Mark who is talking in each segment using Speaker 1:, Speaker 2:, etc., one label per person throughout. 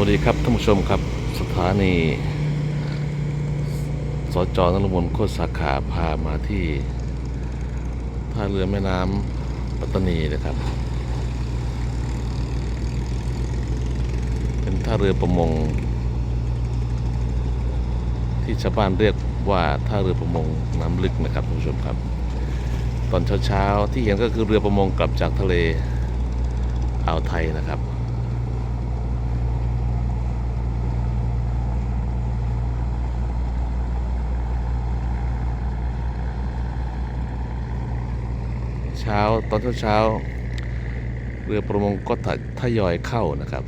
Speaker 1: วัสดีครับท่านผู้ชมครับสถานีสจนรมนโคตรสาขาพามาที่ท่าเรือแม่น้ำปัตตานีนะครับ เป็นท่าเรือประมง ที่ชาวบ้านเรียกว่าท่าเรือประมงน้ำลึกนะครับท่านผู้ชมครับ ตอนเช้าๆที่เห็นก็คือเรือประมงกลับจากทะเลอ่าวไทยนะครับ เช้าตอนเช้าๆเรือประมงก็ทะทยอยเข้านะครับ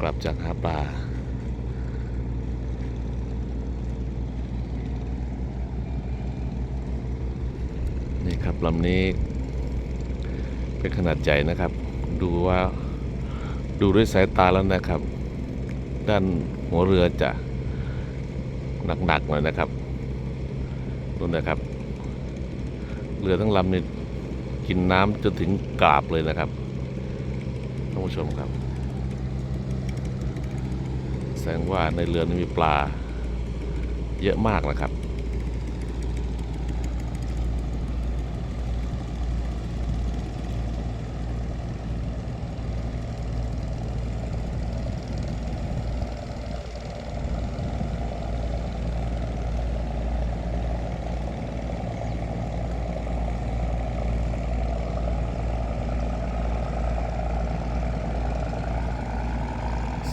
Speaker 1: กลับจากหาปลานี่ครับลำนี้เป็นขนาดใหญ่นะครับ ดูว่าดูด้วยสายตาแล้วนะครับ ด้านหัวเรือจะหนักๆหน่อยนะครับนู่นนะครับ เรือทั้งลำนี่กินน้ำจนถึงกราบเลยนะครับท่านผู้ชมครับ แสดงว่าในเรือนี้มีปลาเยอะมากนะครับ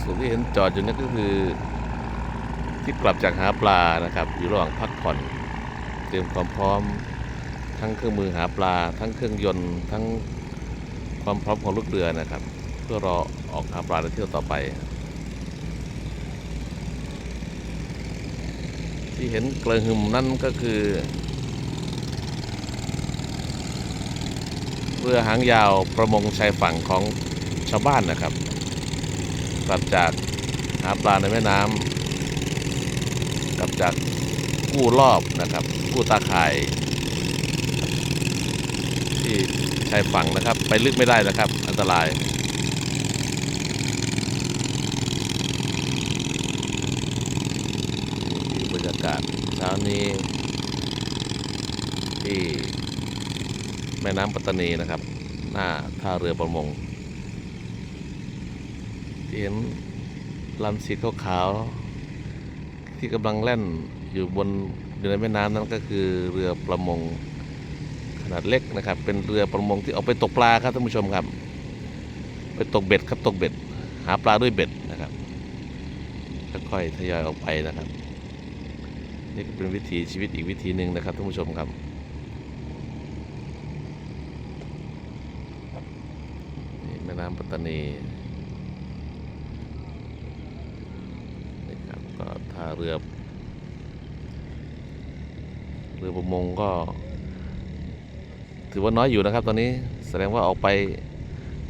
Speaker 1: ส่วนที่เห็นจอดอยู่นี่ก็คือที่กลับจากหาปลานะครับ อยู่ระหว่างพักผ่อน เตรียมความพร้อมทั้งเครื่องมือหาปลา ทั้งเครื่องยนต์ ทั้งความพร้อมของลูกเรือนะครับ เพื่อรอออกหาปลาในเที่ยวต่อไป ที่เห็นเกลือหึมนั่นก็คือ เรือหางยาวประมงชายฝั่งของชาวบ้านนะครับ กลับจากหาปลาในแม่น้ำกลับจากกู้รอบนะครับ กู้ตาข่าย ที่ชายฝั่งนะครับ ไปลึกไม่ได้นะครับ อันตรายบรรยากาศเช้านี้ที่แม่น้ำปัตตานีนะครับ หน้าท่าเรือประมง เห็นลำสีขาวๆที่กำลังแล่นอยู่บนอยู่ในแม่น้ำนั้นก็คือเรือประมงขนาดเล็กนะครับ เป็นเรือประมงที่ออกไปตกปลาครับท่านผู้ชมครับ ไปตกเบ็ดครับตกเบ็ด หาปลาด้วยเบ็ดนะครับค่อยๆทยอยออกไปนะครับ นี่เป็นวิถีชีวิตอีกวิธีหนึ่งนะครับท่านผู้ชมครับนี่แม่น้ำปัตตานีครับก็ท่า เรือเรือประมงก็ ถือว่าน้อยอยู่นะครับตอนนี้แสดงว่าออกไป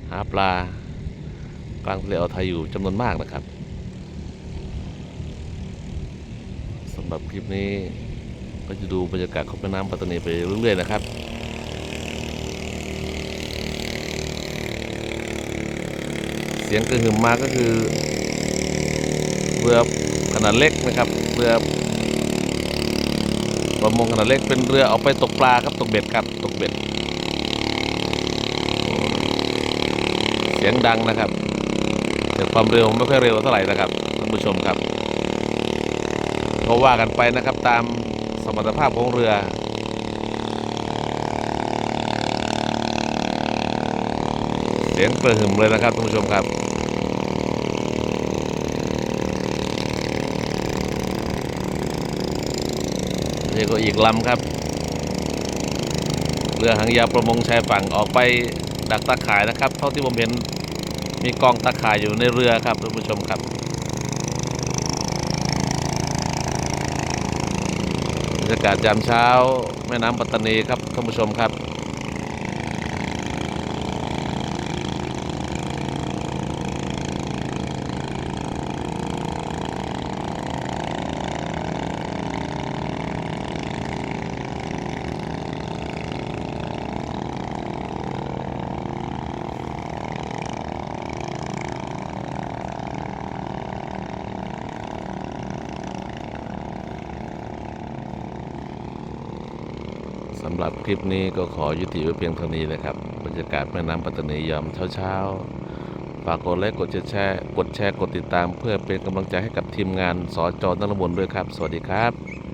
Speaker 1: หาปลากลางทะเลอ่าวไทยอยู่จำนวนมากนะครับสำหรับคลิปนี้ก็จะดูบรรยากาศของแม่น้ำปัตตานีไปเรื่อยๆนะครับเสียงกระหึ่มมาก็คือเรือ ขนาดเล็กนะครับ เรือประมงขนาดเล็กเป็นเรือเอาไปตกปลาครับตกเบ็ดครับตกเบ็ดเสียงดังนะครับแต่ความเร็วไม่ค่อยเร็วเท่าไหร่นะครับท่านผู้ชมครับก็ว่ากันไปนะครับตามสมรรถภาพของเรือเสียงกระหึ่มเลยนะครับท่านผู้ชมครับ นี่ก็อีกลำครับ เรือหางยาวประมงชายฝั่งออกไปดักตาข่ายนะครับ เท่าที่ผมเห็นมีกองตาข่ายอยู่ในเรือครับท่านผู้ชมครับ บรรยากาศยามเช้าแม่น้ำปัตตานีครับท่านผู้ชมครับ สำหรับคลิปนี้ก็ขอยุติไว้เพียงเท่านี้เลยครับบรรยากาศแม่น้ำปัตตานียามเช้าๆฝากกดไลค์กดแชร์กดแชร์กดติดตาม เพื่อเป็นกำลังใจให้กับทีมงานสจนรมนด้วยครับ สวัสดีครับ